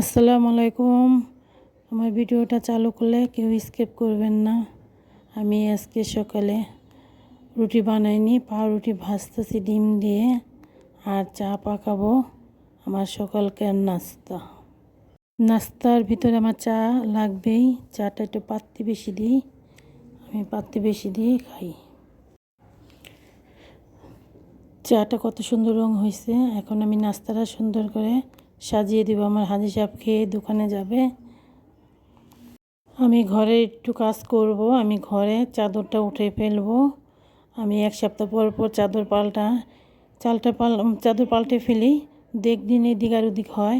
আসসালামু আলাইকুম। আমার ভিডিওটা চালু করলে কেউ স্কেপ করবেন না। আমি আজকে সকালে রুটি বানাইনি পাউরুটি ভাজতেছি ডিম দিয়ে, আর চা পাকাবো আমার সকালকার নাস্তা। নাস্তার ভিতরে আমার চা লাগবেই, চাটা একটু পাত্তি বেশি দিই, আমি পাত্তি বেশি দিয়ে খাই। চাটা কত সুন্দর রং হয়েছে এখন আমি নাস্তাটা সুন্দর করে সাজিয়ে দিব, আমার হাজি সাহেব খেয়ে দোকানে যাবে। আমি ঘরে একটু কাজ করব, আমি ঘরে চাদরটা উঠে ফেলব। আমি এক সপ্তাহ পর পর চাদর পাল্টা, চালটা পাল চাদর পাল্টে ফেলি দেখ দিন এদিক আর ওদিক হয়।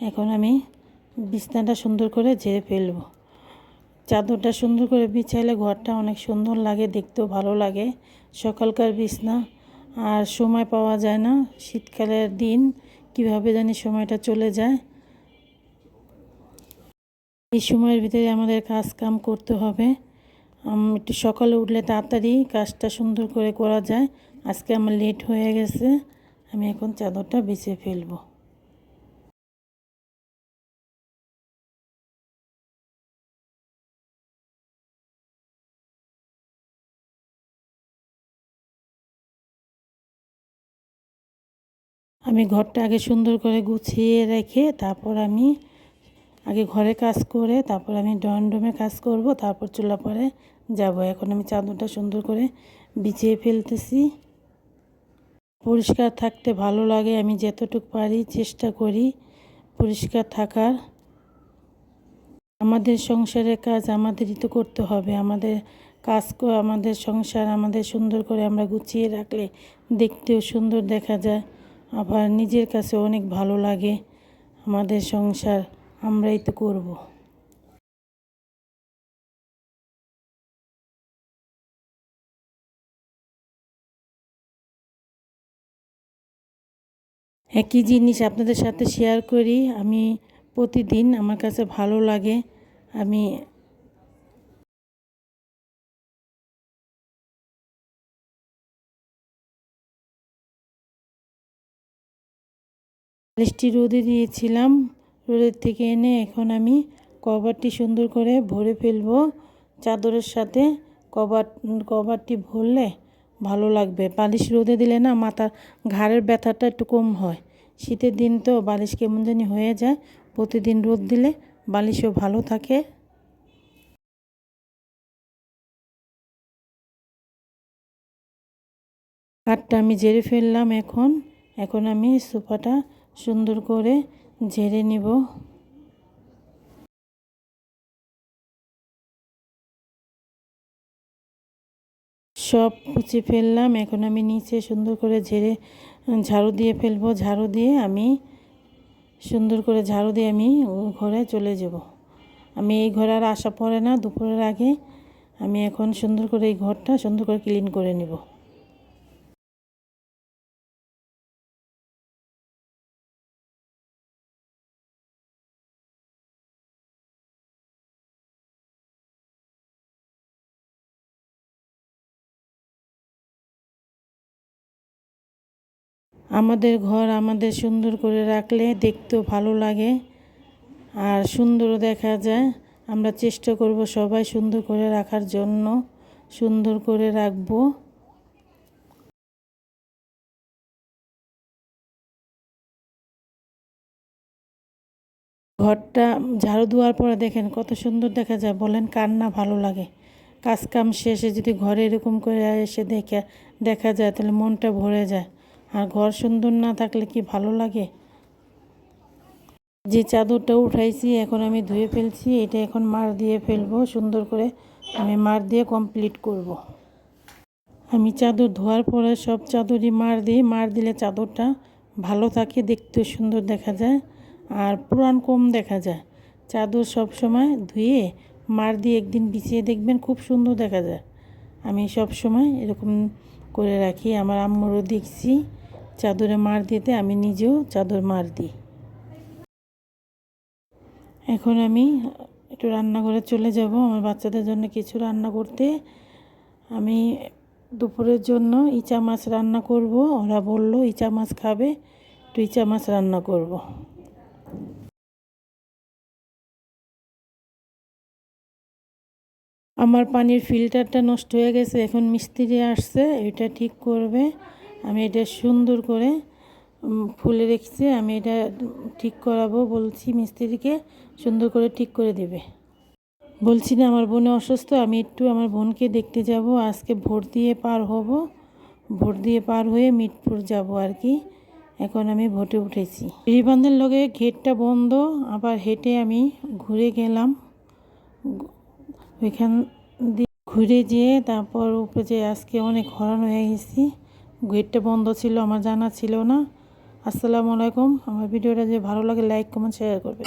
এখন আমি বিছনাটা সুন্দর করে ঝেড়ে ফেলব। চাদরটা সুন্দর করে বিছাইলে ঘরটা অনেক সুন্দর লাগে, দেখতেও ভালো লাগে। সকালকার বিছনা, আর সময় পাওয়া যায় না। শীতকালের দিন কীভাবে জানি সময়টা চলে যায়। এই সময়ের ভিতরে আমাদের কাজ কাম করতে হবে। একটু সকালে উঠলে তাড়াতাড়ি কাজটা সুন্দর করে করা যায়। আজকে আমার লেট হয়ে গেছে। আমি এখন চাদরটা বেছে ফেলব। আমি ঘরটা আগে সুন্দর করে গুছিয়ে রেখে তারপর আমি আগে ঘরে কাজ করে তারপর আমি ড্রয়িং রুমে কাজ করব, তারপর চুলা পরে যাব। এখন আমি চাদরটা সুন্দর করে বিছিয়ে ফেলতেছি। পরিষ্কার থাকতে ভালো লাগে, আমি যতটুকু পারি চেষ্টা করি পরিষ্কার থাকার। আমাদের সংসারের কাজ আমাদেরই তো করতে হবে, আমাদের কাজ আমাদের সংসার আমাদের সুন্দর করে আমরা গুছিয়ে রাখলে দেখতেও সুন্দর দেখা যায়। আবার নিজের কাছে অনেক ভালো লাগে। আমাদের সংসার, আমরাই তো করব। একই জিনিস আপনাদের সাথে শেয়ার করি। আমি প্রতিদিন আমার কাছে ভালো লাগে। আমি বালিশটি রোদে দিয়েছিলাম। রোদের থেকে এনে এখন আমি কভারটি সুন্দর করে ভরে ফেলব। চাদরের সাথে কভার, কভারটি ভরলে ভালো লাগবে। বালিশ রোদে দিলে না মাথার ঘাড়ের ব্যথাটা একটু কম হয়। শীতের দিন তো বালিশ কেমন জানি হয়ে যায়। প্রতিদিন রোদ দিলে বালিশও ভালো থাকে। কাঠটা আমি জেরে ফেললাম এখন। এখন আমি সোফাটা সুন্দর করে ঝেড়ে নিব। সব কুচি ফেললাম, এখন আমি নিচে সুন্দর করে ঝেড়ে, ঝাড়ু দিয়ে ফেলব। ঝাড়ু দিয়ে আমি সুন্দর করে ঝাড়ু দিয়ে আমি ঘরে চলে যাব। আমি এই ঘরে আর আসা পড়ে না, দুপুরের আগে আমি এখন সুন্দর করে এই ঘরটা সুন্দর করে ক্লিন করে নেব। আমাদের ঘর আমাদের সুন্দর করে রাখলে দেখতেও ভালো লাগে। আর সুন্দরও দেখা যায়। আমরা চেষ্টা করব সবাই সুন্দর করে রাখার জন্য সুন্দর করে রাখব। ঘরটা ঝাড়ু দেওয়ার পরে দেখেন কত সুন্দর দেখা যায়। বলেন কার না ভালো লাগে। কাজ কাম শেষে যদি ঘরে এরকম করে এসে দেখে দেখা যায়, তাহলে মনটা ভরে যায়। আর ঘর সুন্দর না থাকলে কি ভালো লাগে? যে চাদরটা উঠাইছি, এখন আমি ধুয়ে ফেলছি, এটা এখন মার দিয়ে ফেলব, সুন্দর করে আমি মার দিয়ে কমপ্লিট করব। আমি চাদর ধোয়ার পরে সব চাদরই মার দিই, মার দিলে চাদরটা ভালো থাকে, দেখতে সুন্দর দেখা যায়, আর পুরান কম দেখা যায়। চাদর সব সময় ধুয়ে মার দিয়ে একদিন বিছিয়ে দেখবেন, খুব সুন্দর দেখা যায়। আমি সব সময় এরকম করে রাখি, আমার আম্মুরও দেখছি। চাদরে মার দিতে আমি নিজেও চাদর মার দিই। এখন আমি একটু রান্নাঘরে চলে যাব। আমার বাচ্চাদের জন্য কিছু রান্না করতে। আমি দুপুরের জন্য ইচা মাছ রান্না করব। ওরা বলল, ইচা মাছ খাবে, একটু ইচা মাছ রান্না করব। আমার পানির ফিল্টারটা নষ্ট হয়ে গেছে। এখন মিস্ত্রি আসছে, এটা ঠিক করবে। আমি এটা সুন্দর করে ফুলে রেখেছি, আমি এটা ঠিক করাবো বলছি মিস্ত্রিকে, সুন্দর করে ঠিক করে দেবে। বলছি না, আমার বোনে অসুস্থ, আমি একটু আমার বোনকে দেখতে যাব, আজকে ভোট দিয়ে পার হব ভোট দিয়ে পার হয়ে মিটপুর যাব আর কি, এখন আমি ভোটে উঠেছি। রিবান্ধের লগে গেটটা বন্ধ, আবার হেঁটে আমি ঘুরে গেলাম, ওইখান দিয়ে ঘুরে যেয়ে তারপর উপরে যে আজকে অনেক হরান হয়ে গেছি গেটটা বন্ধ ছিল, আমার জানা ছিল না। আসসালামু আলাইকুম। আমার ভিডিওটা যে ভালো লাগে লাইক কমেন্ট শেয়ার করবে